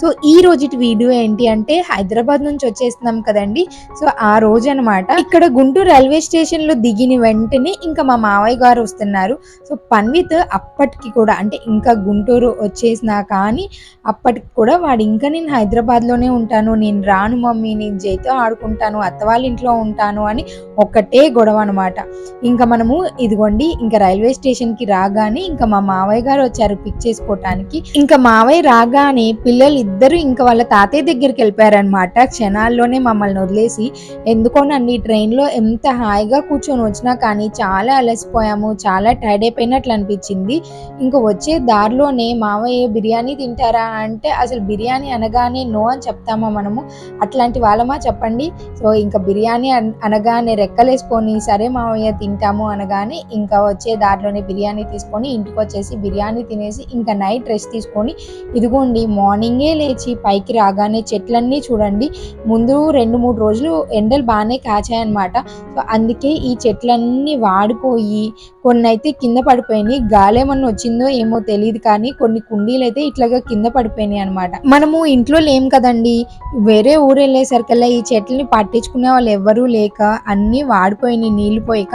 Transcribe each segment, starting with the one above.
So ఈ రోజు video ఏంటి అంటే హైదరాబాద్ నుంచి వచ్చేస్తున్నాం కదండి. సో ఆ రోజు అనమాట ఇక్కడ గుంటూరు రైల్వే స్టేషన్లో దిగిన వెంటనే ఇంకా మా మావయ్య గారు వస్తున్నారు. సో పన్విత్ అప్పటికి కూడా అంటే ఇంకా గుంటూరు వచ్చేసినా కానీ అప్పటికి కూడా వాడు ఇంకా నేను హైదరాబాద్లోనే ఉంటాను నేను రాను మమ్మీ నేను జైతో ఆడుకుంటాను అత్త వాళ్ళ ఇంట్లో ఉంటాను అని ఒక్కటే గొడవ అనమాట ఇంకా మనము ఇదిగోండి ఇంకా రైల్వే స్టేషన్కి రాగానే ఇంకా మా మావయ్య గారు వచ్చారు పిక్ చేసుకోవటానికి ఇంకా మావయ్య రాగానే పిల్లలు ఇద్దరు ఇంకా వాళ్ళ తాతయ్య దగ్గరికి వెళ్ళిపోయారనమాట క్షణాల్లోనే మమ్మల్ని వదిలేసి ఎందుకోనండి ట్రైన్లో ఎంత హాయిగా కూర్చొని వచ్చినా కానీ చాలా అలసిపోయాము చాలా టైర్డ్ అయిపోయినట్లు అనిపించింది. ఇంకా వచ్చే దారిలోనే మావయ్య బిర్యానీ తింటారా? అంటే అసలు బిర్యానీ అనగానే నో అని చెప్తామా మనము? అట్లాంటి వాళ్ళమా చెప్పండి? సో ఇంకా బిర్యానీ అన్- అనగానే రెక్కలేసుకొని సరే మావయ్య తింటాము అనగానే ఇంకా వచ్చే దారిలోనే బిర్యానీ తీసుకొని ఇంటికి వచ్చేసి బిర్యానీ తినేసి ఇంకా నైట్ రెస్ట్ తీసుకొని ఇదిగోండి మార్నింగ్ లేచి పైకి రాగానే చెట్లన్నీ చూడండి. ముందు రెండు మూడు రోజులు ఎండలు బాగానే కాచాయన్నమాట. సో అందుకే ఈ చెట్లన్నీ వాడిపోయి కొన్ని అయితే కింద పడిపోయినాయి. గాలేమన్నా వచ్చిందో ఏమో తెలియదు కానీ కొన్ని కుండీలు అయితే ఇట్లాగా కింద పడిపోయినాయి అనమాట మనము ఇంట్లో లేం కదండి. వేరే ఊరు వెళ్ళేసరికల్లా ఈ చెట్లని పట్టించుకునే వాళ్ళు ఎవ్వరూ లేక అన్నీ వాడిపోయినాయి నీళ్ళు పోయాక.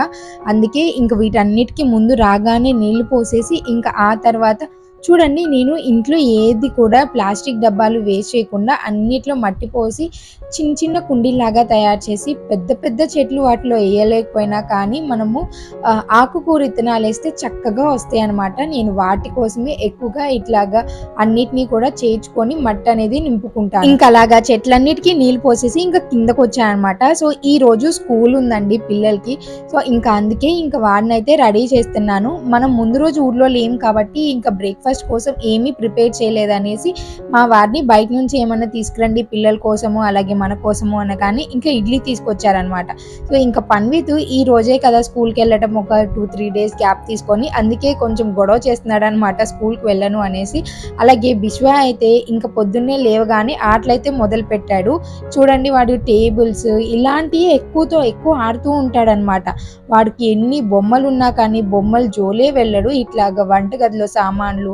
అందుకే ఇంక వీటన్నిటికీ ముందు రాగానే నీళ్ళు పోసేసి ఇంకా ఆ తర్వాత చూడండి నేను ఇంట్లో ఏది కూడా ప్లాస్టిక్ డబ్బాలు వేస్ట్ చేయకుండా అన్నిట్లో మట్టి పోసి చిన్న చిన్న కుండీలాగా తయారు చేసి పెద్ద పెద్ద చెట్లు వాటిలో వేయలేకపోయినా కానీ మనము ఆకుకూర విత్తనాలు వేస్తే చక్కగా వస్తాయి అన్నమాట. నేను వాటి కోసమే ఎక్కువగా ఇట్లాగా అన్నిటినీ కూడా చేర్చుకొని మట్టి అనేది నింపుకుంటాను. ఇంకా అలాగా చెట్లన్నిటికీ నీళ్ళు పోసేసి ఇంకా కిందకు వచ్చాయన్నమాట సో ఈ రోజు స్కూల్ ఉందండి పిల్లలకి. సో ఇంకా అందుకే ఇంకా వాడినైతే రెడీ చేస్తున్నాను. మనం ముందు రోజు ఊర్లో లేం కాబట్టి ఇంకా బ్రేక్ఫాస్ట్ కోసం ఏమీ ప్రిపేర్ చేయలేదనేసి మా వారిని బయట నుంచి ఏమన్నా తీసుకురండి పిల్లల కోసము అలాగే మన కోసము అనగానే ఇంకా ఇడ్లీ తీసుకొచ్చారనమాట సో ఇంకా పన్విత్ ఈ రోజే కదా స్కూల్కి వెళ్ళటం ఒక టూ త్రీ డేస్ గ్యాప్ తీసుకొని అందుకే కొంచెం గొడవ చేస్తున్నాడు అనమాట స్కూల్కి వెళ్ళను అనేసి. అలాగే బిశ్వ అయితే ఇంకా పొద్దున్నే లేవగానే ఆటలైతే మొదలు పెట్టాడు చూడండి వాడు టేబుల్స్ ఇలాంటివి ఎక్కువతో ఎక్కువ ఆడుతూ ఉంటాడనమాట వాడికి ఎన్ని బొమ్మలు ఉన్నా కానీ బొమ్మలు జోలే వెళ్ళడు. ఇట్లాగా వంటగదిలో సామాన్లు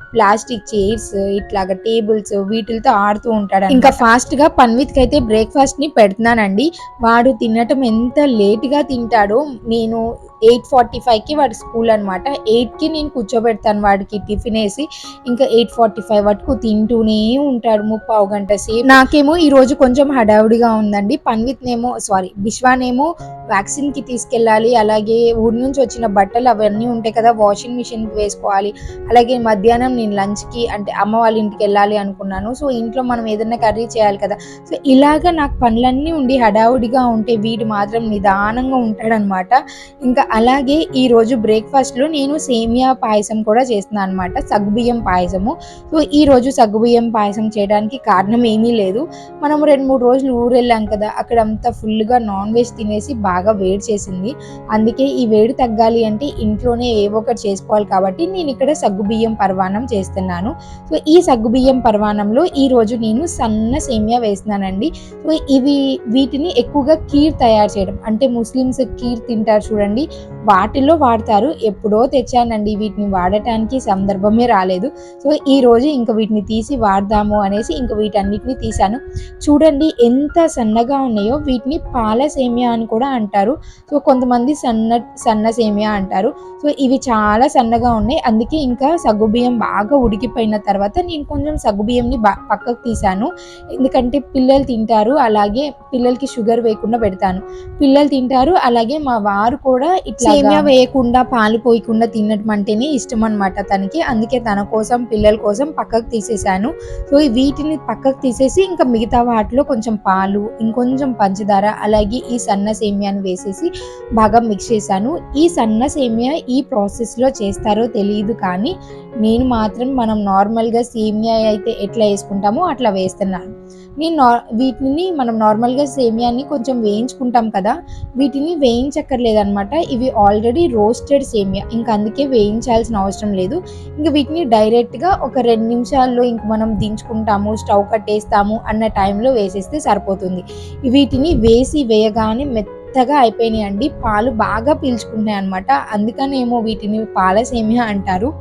ప్లాస్టిక్ చైర్స్ ఇట్లాగా టేబుల్స్ వీటితో ఆడుతూ ఉంటాడు ఇంకా ఫాస్ట్గా పన్విత్కి అయితే బ్రేక్ఫాస్ట్ని పెడుతున్నానండి. వాడు తినటం ఎంత లేట్గా తింటాడో నేను ఎయిట్ ఫార్టీ ఫైవ్కి వాడి స్కూల్ అనమాట ఎయిట్కి నేను కూర్చోబెడతాను వాడికి టిఫిన్ వేసి. ఇంకా ఎయిట్ ఫార్టీ ఫైవ్ వరకు తింటూనే ఉంటాడు ముప్పావు గంట సేపు. నాకేమో ఈ రోజు కొంచెం హడావుడిగా ఉందండి. పన్విత్ నేమో సారీ బిశ్వానేమో వ్యాక్సిన్కి తీసుకెళ్ళాలి. అలాగే ఊరి నుంచి వచ్చిన బట్టలు అవన్నీ ఉంటాయి కదా వాషింగ్ మిషన్కి వేసుకోవాలి. అలాగే మధ్యాహ్నం నేను లంచ్కి అంటే అమ్మ వాళ్ళ ఇంటికి వెళ్ళాలి అనుకున్నాను. సో ఇంట్లో మనం ఏదైనా కర్రీ చేయాలి కదా. సో ఇలాగా నాకు పనులన్నీ ఉండి హడావుడిగా ఉంటే వీడు మాత్రం నిదానంగా ఉంటాడనమాట. ఇంకా అలాగే ఈరోజు బ్రేక్ఫాస్ట్లో నేను సేమియా పాయసం కూడా చేస్తున్నాను అనమాట. సగ్గుబియ్యం పాయసము. సో ఈ రోజు సగ్గుబియ్యం పాయసం చేయడానికి కారణం ఏమీ లేదు. మనం రెండు మూడు రోజులు ఊరు వెళ్ళాం కదా. అక్కడ అంతా ఫుల్గా నాన్ వెజ్ తినేసి బాగా వేడి చేసింది. అందుకే ఈ వేడి తగ్గాలి అంటే ఇంట్లోనే ఏవో ఒకటి చేసుకోవాలి కాబట్టి నేను ఇక్కడ సగ్గుబియ్యం పర్వాణం చేస్తున్నాను. సో ఈ సగ్గుబియ్యం పరవానంలో ఈ రోజు నేను సన్న సేమియా వేస్తున్నానండి. సో ఇవి వీటిని ఎక్కువగా కీర్ తయారు చేయడం అంటే ముస్లిమ్స్ కీర్ తింటారు చూడండి వాటిల్లో వాడతారు. ఎప్పుడో తెచ్చానండి వీటిని వాడటానికి సందర్భమే రాలేదు. సో ఈ రోజు ఇంకా వీటిని తీసి వాడదాము అనేసి ఇంకా వీటన్నిటిని తీశాను. చూడండి ఎంత సన్నగా ఉన్నాయో వీటిని పాల సేమియా అని కూడా అంటారు. సో కొంతమంది సన్న సన్న సేమియా అంటారు. సో ఇవి చాలా సన్నగా ఉన్నాయి. అందుకే ఇంకా సగ్గుబియ్యం బాగా బాగా ఉడికిపోయిన తర్వాత నేను కొంచెం సగ్గుబియ్యంని బా పక్కకు తీశాను. ఎందుకంటే పిల్లలు తింటారు అలాగే పిల్లలకి షుగర్ వేయకుండా పెడతాను. పిల్లలు తింటారు అలాగే మా వారు కూడా ఇట్లా సేమియా వేయకుండా పాలు పోయకుండా తినడం అంటేనే ఇష్టం అనమాట తనకి. అందుకే తన కోసం పిల్లల కోసం పక్కకు తీసేసాను సో వీటిని పక్కకు తీసేసి ఇంకా మిగతా వాటిలో కొంచెం పాలు ఇంకొంచెం పంచదార అలాగే ఈ సన్న సేమియాని వేసేసి బాగా మిక్స్ చేశాను. ఈ సన్న సేమియా ఈ ప్రాసెస్లో చేస్తారో తెలియదు కానీ నేను మాత్రం మనం నార్మల్గా సేమియా అయితే ఎట్లా వేసుకుంటామో అట్లా వేస్తున్నాను. నేను నా వీటిని మనం నార్మల్గా సేమియాని కొంచెం వేయించుకుంటాం కదా వీటిని వేయించక్కర్లేదనమాట ఇవి ఆల్రెడీ రోస్టెడ్ సేమియా ఇంకా అందుకే వేయించాల్సిన అవసరం లేదు. ఇంకా వీటిని డైరెక్ట్గా ఒక రెండు నిమిషాల్లో ఇంక మనం దించుకుంటాము స్టవ్ కట్టేస్తాము అన్న టైంలో వేసేస్తే సరిపోతుంది. వీటిని వేసి వేయగానే మెత్తగా అయిపోయినాయి అండి పాలు బాగా పీల్చుకుంటాయి అనమాట అందుకనేమో వీటిని పాల సేమియా అంటారు.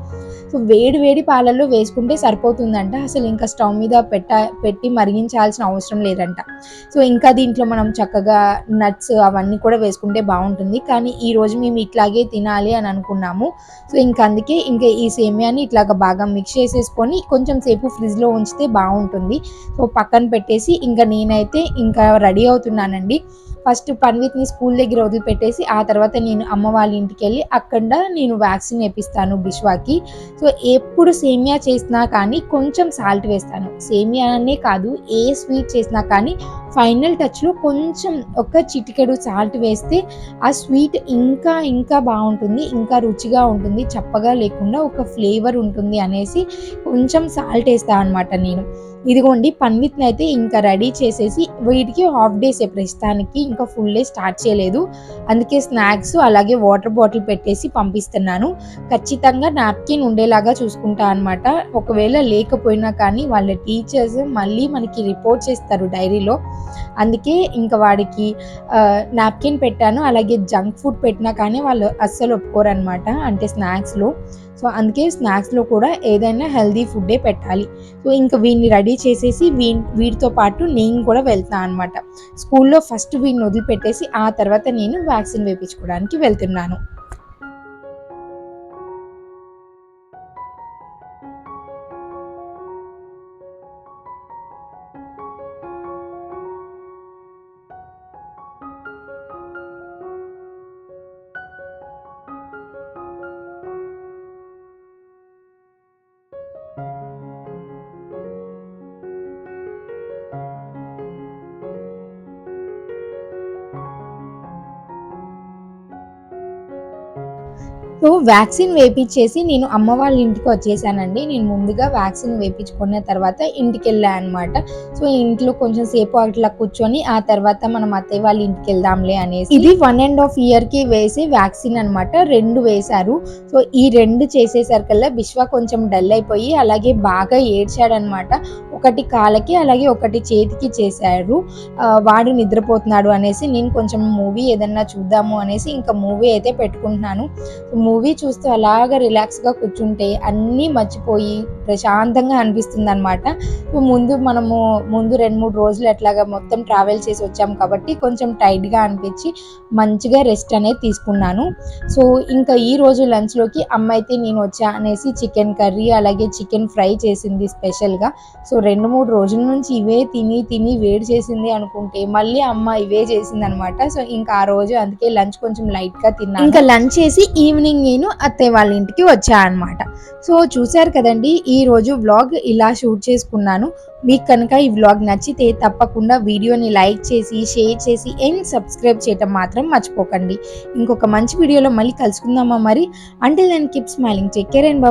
సో వేడి వేడి పాలల్లో వేసుకుంటే సరిపోతుందంట. అసలు ఇంకా స్టవ్ మీద పెట్ట పెట్టి మరిగించాల్సిన అవసరం లేదంట. సో ఇంకా దీంట్లో మనం చక్కగా నట్స్ అవన్నీ కూడా వేసుకుంటే బాగుంటుంది. కానీ ఈరోజు మేము ఇట్లాగే తినాలి అని అనుకున్నాము. సో ఇంకా అందుకే ఇంకా ఈ సేమియాని ఇట్లాగా బాగా మిక్స్ చేసేసుకొని కొంచెం సేపు ఫ్రిడ్జ్లో ఉంచితే బాగుంటుంది. సో పక్కన పెట్టేసి ఇంకా నేనైతే ఇంకా రెడీ అవుతున్నానండి. ఫస్ట్ పన్విత్ని స్కూల్ దగ్గర వదిలిపెట్టేసి ఆ తర్వాత నేను అమ్మ వాళ్ళ ఇంటికి వెళ్ళి అక్కడ నేను వ్యాక్సిన్ వేపిస్తాను బిశ్వాకి. సో ఎప్పుడు సేమియా చేసినా కానీ కొంచెం సాల్ట్ వేస్తాను. సేమియానే కాదు ఏ స్వీట్ చేసినా కానీ ఫైనల్ టచ్లో కొంచెం ఒక చిటికెడు సాల్ట్ వేస్తే ఆ స్వీట్ ఇంకా ఇంకా బాగుంటుంది ఇంకా రుచిగా ఉంటుంది చప్పగా లేకుండా ఒక ఫ్లేవర్ ఉంటుంది అనేసి కొంచెం సాల్ట్ వేస్తాను అనమాట నేను. ఇదిగోండి పన్విత్ని అయితే ఇంకా రెడీ చేసేసి వీటికి హాఫ్ డేస్ ప్రస్తుతానికి ఇంకా ఫుల్ డే స్టార్ట్ చేయలేదు. అందుకే స్నాక్స్ అలాగే వాటర్ బాటిల్ పెట్టేసి పంపిస్తున్నాను. ఖచ్చితంగా నాప్కిన్ ఉండేలాగా చూసుకుంటా అనమాట ఒకవేళ లేకపోయినా కానీ వాళ్ళ టీచర్స్ మళ్ళీ మనకి రిపోర్ట్ చేస్తారు డైరీలో. అందుకే ఇంకా వాడికి నాప్కిన్ పెట్టాను. అలాగే జంక్ ఫుడ్ పెట్టినా కానీ వాళ్ళు అస్సలు ఒప్పుకోరనమాట అంటే స్నాక్స్లో. సో అందుకే స్నాక్స్లో కూడా ఏదైనా హెల్దీ ఫుడ్డే పెట్టాలి. సో ఇంకా వీడిని రెడీ చేసేసి వీ వీటితో పాటు నేను కూడా వెళ్తాను అనమాట స్కూల్లో ఫస్ట్ వీడిని వదిలిపెట్టేసి ఆ తర్వాత నేను వ్యాక్సిన్ వేయించుకోవడానికి వెళ్తున్నాను. సో వ్యాక్సిన్ వేపించేసి నేను అమ్మ వాళ్ళ ఇంటికి వచ్చేసానండి. నేను ముందుగా వ్యాక్సిన్ వేపించుకున్న తర్వాత ఇంటికి వెళ్ళాను అనమాట సో ఇంట్లో కొంచెం సేపు అట్లా కూర్చొని ఆ తర్వాత మనం అత్తయ్య వాళ్ళ ఇంటికి వెళ్దాంలే అనేసి ఇది వన్ అండ్ హాఫ్ ఇయర్కి వేసే వ్యాక్సిన్ అనమాట రెండు వేశారు. సో ఈ రెండు చేసేసరికల్లా బిశ్వ కొంచెం డల్ అయిపోయి అలాగే బాగా ఏడ్చాడనమాట ఒకటి కాళ్ళకి అలాగే ఒకటి చేతికి చేశారు. వాడు నిద్రపోతున్నాడు అనేసి నేను కొంచెం మూవీ ఏదన్నా చూద్దాము అనేసి ఇంకా మూవీ అయితే పెట్టుకుంటున్నాను. మూవీ చూస్తూ అలాగా రిలాక్స్గా కూర్చుంటే అన్నీ మర్చిపోయి ప్రశాంతంగా అనిపిస్తుంది అనమాట ముందు మనము ముందు రెండు మూడు రోజులు ఎట్లాగా మొత్తం ట్రావెల్ చేసి వచ్చాము కాబట్టి కొంచెం టైట్గా అనిపించి మంచిగా రెస్ట్ అనేది తీసుకున్నాను. సో ఇంకా ఈ రోజు లంచ్లోకి అమ్మ అయితే నేను వచ్చా అనేసి చికెన్ కర్రీ అలాగే చికెన్ ఫ్రై చేసింది స్పెషల్గా సో రెండు మూడు రోజుల నుంచి ఇవే తిని తిని వేడి చేసింది అనుకుంటే మళ్ళీ అమ్మ ఇవే చేసింది అనమాట సో ఇంకా ఆ రోజు అందుకే లంచ్ కొంచెం లైట్గా తిన్నాను. ఇంకా లంచ్ చేసి ఈవినింగ్ నేను అత్తయ్య వాళ్ళ ఇంటికి వచ్చానమాట సో చూశారు కదండి ఈరోజు వ్లాగ్ ఇలా షూట్ చేసుకున్నాను. మీకు కనుక ఈ వ్లాగ్ నచ్చితే తప్పకుండా వీడియోని లైక్ చేసి షేర్ చేసి అండ్ సబ్స్క్రైబ్ చేయటం మాత్రం మర్చిపోకండి. ఇంకొక మంచి వీడియోలో మళ్ళీ కలుసుకుందామా మరి? అంటే దాన్ని keep smiling check care and